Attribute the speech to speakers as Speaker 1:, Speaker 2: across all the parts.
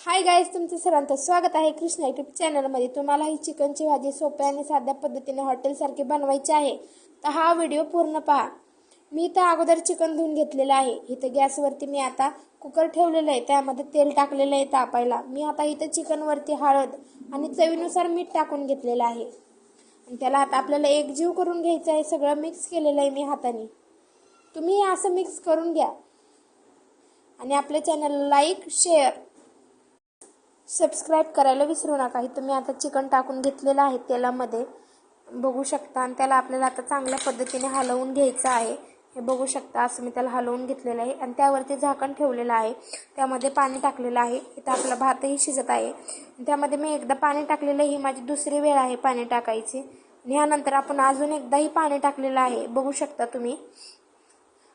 Speaker 1: Hi guys तुमचं सर्वांचं स्वागत आहे कृष्णा युट्यूब चॅनलमध्ये तुम्हाला ही चिकनची भाजी सोप्या आणि साध्या पद्धतीने हॉटेलसारखी बनवायची आहे. तर हा व्हिडिओ पूर्ण पहा. मी तर अगोदर चिकन धुवून घेतलेलं आहे. इथं गॅसवरती मी आता कुकर ठेवलेलं आहे. त्यामध्ये तेल टाकलेलं आहे तापायला. मी आता इथं चिकनवरती हळद आणि चवीनुसार मीठ टाकून घेतलेलं आहे. आणि त्याला आता आपल्याला एकजीव करून घ्यायचं आहे. सगळं मिक्स केलेलं आहे मी हाताने. तुम्ही असं मिक्स करून घ्या. आणि आपल्या चॅनलला लाईक शेअर सबस्क्राईब करायला विसरू नका. इथं मी आता चिकन टाकून घेतलेलं आहे तेलामध्ये. बघू शकता. आणि त्याला आपल्याला आता चांगल्या पद्धतीने हलवून घ्यायचं आहे. हे बघू शकता. असं मी त्याला हलवून घेतलेलं आहे. आणि त्यावरती झाकण ठेवलेलं आहे. त्यामध्ये पाणी टाकलेलं आहे. इथं आपला भातही शिजत आहे. त्यामध्ये मी एकदा पाणी टाकलेलं आहे. ही माझी दुसरी वेळ आहे पाणी टाकायची. आणि ह्यानंतर आपण अजून एकदाही पाणी टाकलेलं आहे. बघू शकता तुम्ही.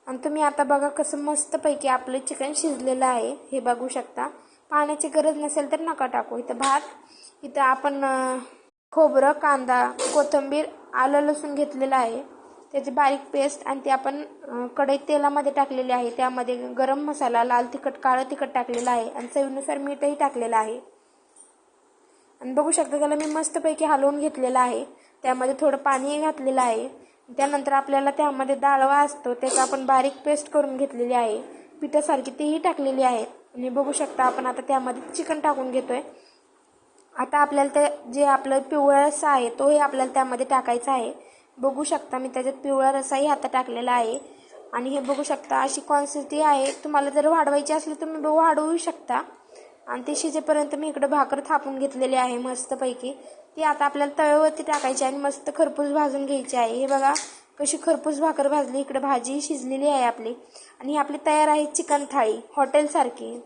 Speaker 1: आणि तुम्ही आता बघा कसं मस्तपैकी आपलं चिकन शिजलेलं आहे. हे बघू शकता. पाण्याची गरज नसेल तर नका टाकू. इथं भात इथं आपण खोबरं कांदा कोथिंबीर आलं लसूण घेतलेलं आहे. त्याची बारीक पेस्ट आणि ते आपण कढई कढईत तेलामध्ये टाकलेले आहे. त्यामध्ये गरम मसाला लाल तिखट काळं तिखट टाकलेलं आहे आणि चवीनुसार मीठही टाकलेलं आहे. आणि बघू शकता त्याला मी मस्तपैकी हलवून घेतलेलं आहे. त्यामध्ये थोडं पाणी घातलेलं आहे. त्यानंतर आपल्याला त्यामध्ये डाळवा असतो त्याचा आपण बारीक पेस्ट करून घेतलेली आहे. पिठासारखी तीही टाकलेली आहे. आणि बघू शकता आपण आता त्यामध्ये चिकन टाकून घेतोय. आता आपल्याला ते जे आपलं पिवळा रस्सा आहे तोही आपल्याला त्यामध्ये टाकायचा आहे. बघू शकता मी त्याच्यात पिवळा रस्साही आता टाकलेला आहे. आणि हे बघू शकता अशी क्वांटिटी आहे. तुम्हाला जर वाढवायची असली तर तुम्ही वाढवू शकता. आणि ते शिजेपर्यंत मी इकडं भाकर थापून घेतलेली आहे मस्तपैकी. ती आता आपल्याला तळ्यावरती टाकायची आणि मस्त खरपूस भाजून घ्यायची आहे. हे बघा कशी खरपूस भाकर भाजली इकडे भाजी शिजलेली आहे आपली. आणि आपली तयार आहे चिकन थाळी हॉटेलसारखी